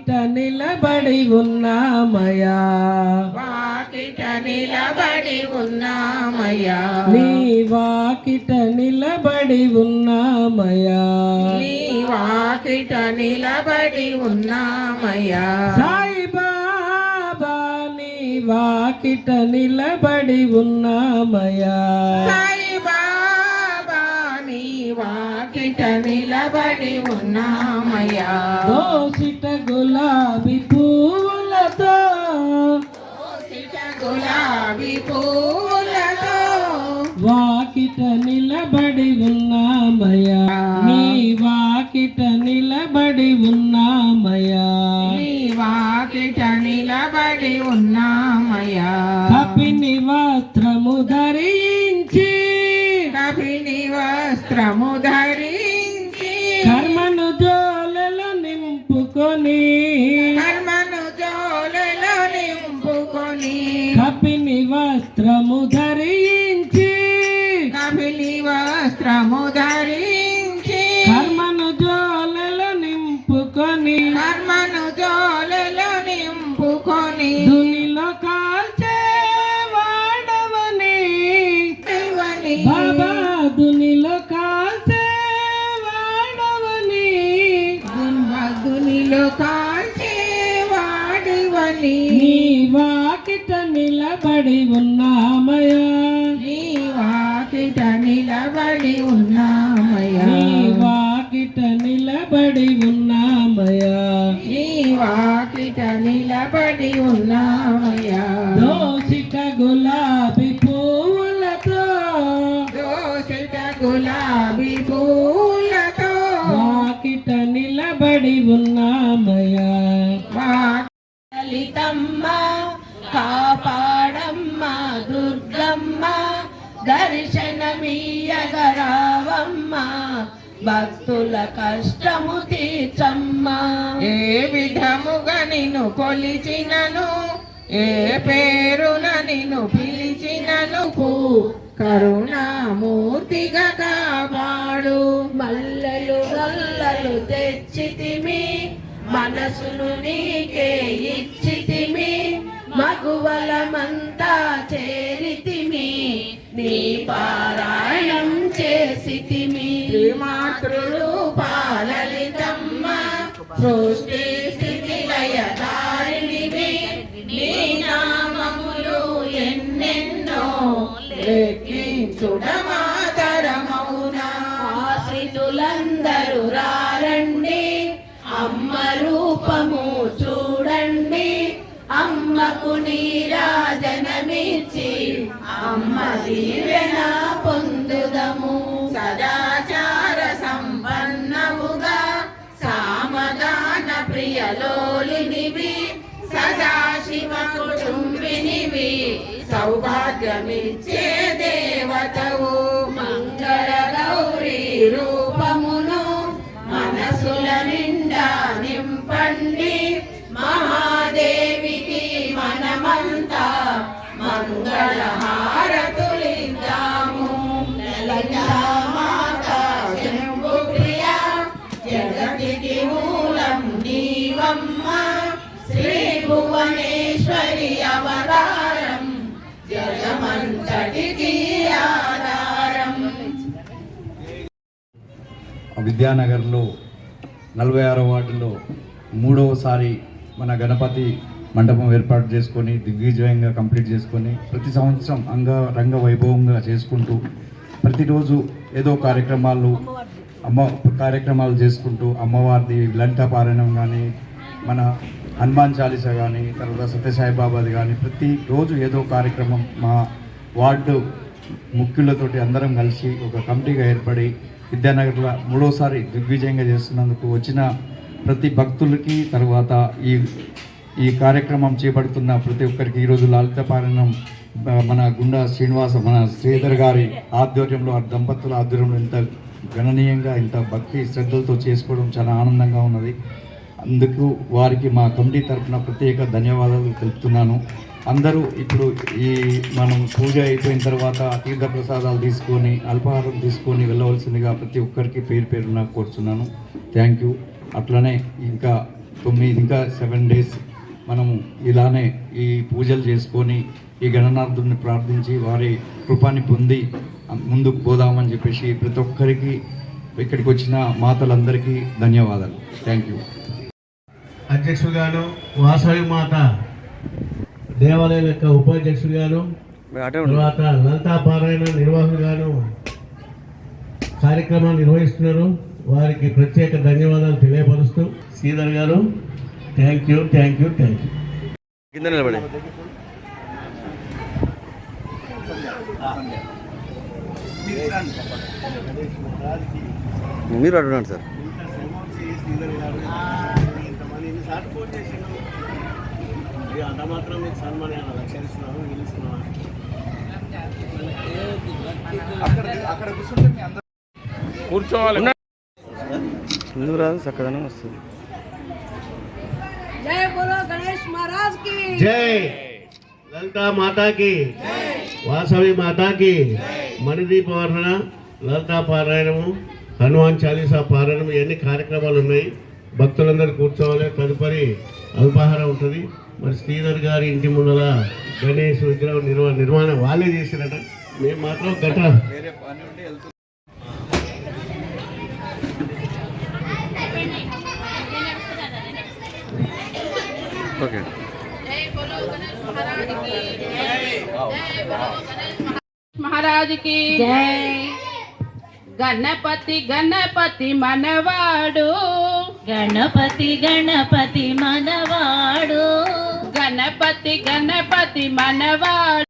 వాకిట నిలబడి ఉన్నామయ్యా. వాకిట నిలబడి ఉన్నామయ్యా. నీ వాకిట నిలబడి ఉన్నామయ్యా. నీ వాకిట నిలబడి ఉన్నామయ్యా. సాయి బాబా నీ వాకిట నిలబడి నీ వాకిట నిలబడి ఉన్నామయ్యా. దోసిట గులాబీ పువ్వులతో. రోసిట గులాబీ పూలతో వాకిట నిలబడి ఉన్నామయ్యా. నీ వాకిట నిలబడి ఉన్నామయ్యా వస్త్రము ధరించి కర్మను జోలలో నింపుకొని కర్మను జోలలో నింపుకొని కపిని వస్త్రము ధరించి కపిలి వస్త్రము ధరించి కర్మను జోలలో నింపుకొని కర్మను నిలబడి ఉన్నామయ్యా. నీ వాకిట నిలబడి ఉన్నామయ్యా. నీ వాకిట నిలబడి ఉన్నామయ్యా. నీ వాకిట నిలబడి ఉన్నామయ్యా. దోసిట గులాబీ పువ్వులతో దోసిట గులాబీ పూలతో. వాకిట నిలబడి ఉన్నామయ్యా. లలితమ్మ కాపాడమ్మ దుర్గమ్మ దర్శనమీయగరావమ్మ భక్తుల కష్టము తీర్చమ్మ. ఏ విధముగా నిన్ను కొలిచినను ఏ పేరున నిన్ను పిలిచినను కరుణామూర్తిగా కాపాడు. మల్లలు నల్లలు తెచ్చితిమి మనసును నీకే ఇచ్చితిమి మగువలమంతా చేరితిమి నీ పారాయణం చేసితిమి మాతృలు పాలలితమ్మ. సృష్టి స్థితి లయదారిణివి. నీ నామములు ఎన్నెన్నో లెక్కించుడమాతరమౌనా ఆశ్రితులందరూ రారండి. అమ్మ రూపము చూడండి. అమ్మకు నీరాజనమిచ్చి అమ్మ దీవెన పొందుదము. సదాచార సంపన్నముగా సామదాన ప్రియలోలినివి సదాశివ కుటుంబినివి సౌభాగ్యమిచ్చే దేవతవు. అవతారం జగమంతటికి ఆధారం. విద్యానగర్లో నలభై ఆరో వార్డులో మూడవసారి మన గణపతి మండపం ఏర్పాటు చేసుకొని దిగ్విజయంగా కంప్లీట్ చేసుకొని ప్రతి సంవత్సరం అంగ రంగ వైభవంగా చేసుకుంటూ ప్రతిరోజు ఏదో కార్యక్రమాలు అమ్మ కార్యక్రమాలు చేసుకుంటూ అమ్మవారిది లంక కానీ మన హనుమాన్ చాలీస కానీ తర్వాత సత్యసాయి బాబాది కానీ ప్రతిరోజు ఏదో కార్యక్రమం మా వార్డు ముఖ్యులతోటి అందరం కలిసి ఒక కమిటీగా ఏర్పడి విద్యానగర్లో మూడోసారి దిగ్విజయంగా చేస్తున్నందుకు వచ్చిన ప్రతి భక్తులకి తర్వాత ఈ ఈ కార్యక్రమం చేపడుతున్న ప్రతి ఒక్కరికి ఈరోజు లలిత పారాయణం మన గుండా శ్రీనివాస మన శ్రీధర్ గారి ఆధ్వర్యంలో ఆ దంపతుల ఆధ్వర్యంలో ఇంత గణనీయంగా ఇంత భక్తి శ్రద్ధలతో చేసుకోవడం చాలా ఆనందంగా ఉన్నది. అందుకు వారికి మా కమిటీ తరఫున ప్రత్యేక ధన్యవాదాలు తెలుపుతున్నాను. అందరూ ఇప్పుడు ఈ మనం పూజ అయిపోయిన తర్వాత తీర్థ ప్రసాదాలు తీసుకొని అల్పాహారం తీసుకొని వెళ్ళవలసిందిగా ప్రతి ఒక్కరికి పేరు పేరున కోరుతున్నాను థ్యాంక్ యూ అట్లనే ఇంకా తొమ్మిది ఇంకా సెవెన్ డేస్ మనము ఇలానే ఈ పూజలు చేసుకొని ఈ గణనార్థుని ప్రార్థించి వారి కృపాన్ని పొంది ముందుకు పోదామని చెప్పేసి ప్రతి ఒక్కరికి ఇక్కడికి వచ్చిన మాతలందరికీ ధన్యవాదాలు. థ్యాంక్ యూ అధ్యక్షుడుగాను వాసవి మాత దేవాలయం యొక్క ఉపాధ్యక్షుడుగాను తర్వాత లలితా పారాయణ నిర్వాహకుడుగాను కార్యక్రమాన్ని నిర్వహిస్తున్నారు. వారికి ప్రత్యేక ధన్యవాదాలు తెలియపరుస్తూ Sridhar garu thank you thank you thank you కింద నిలబడి. మీరు అడుగున్నాను సార్. ఫోన్ ఇక అంత మాత్రం మీకు కూర్చోవాలి. వస్తుంది. జై బోలో గణేష్ మహారాజ్కి. జై లలితా మాతాకి వాసవి మాతాకి మణిదీప వర్ణన లలితా పారాయణము హనుమాన్ చాలీసా పారాయణము ఎన్ని కార్యక్రమాలు ఉన్నాయి. భక్తులందరూ కూర్చోవాలి. తదుపరి అల్పాహారం ఉంటుంది. మరి శ్రీధర్ గారి ఇంటి ముందర గణేష్ విగ్రహం నిర్వా నిర్మాణం వాళ్ళే చేసినట మేము మాత్రం గట. మహారాజుకి గణపతి గణపతి మనవాడు. గణపతి గణపతి మనవాడు. గణపతి గణపతి మనవాడు.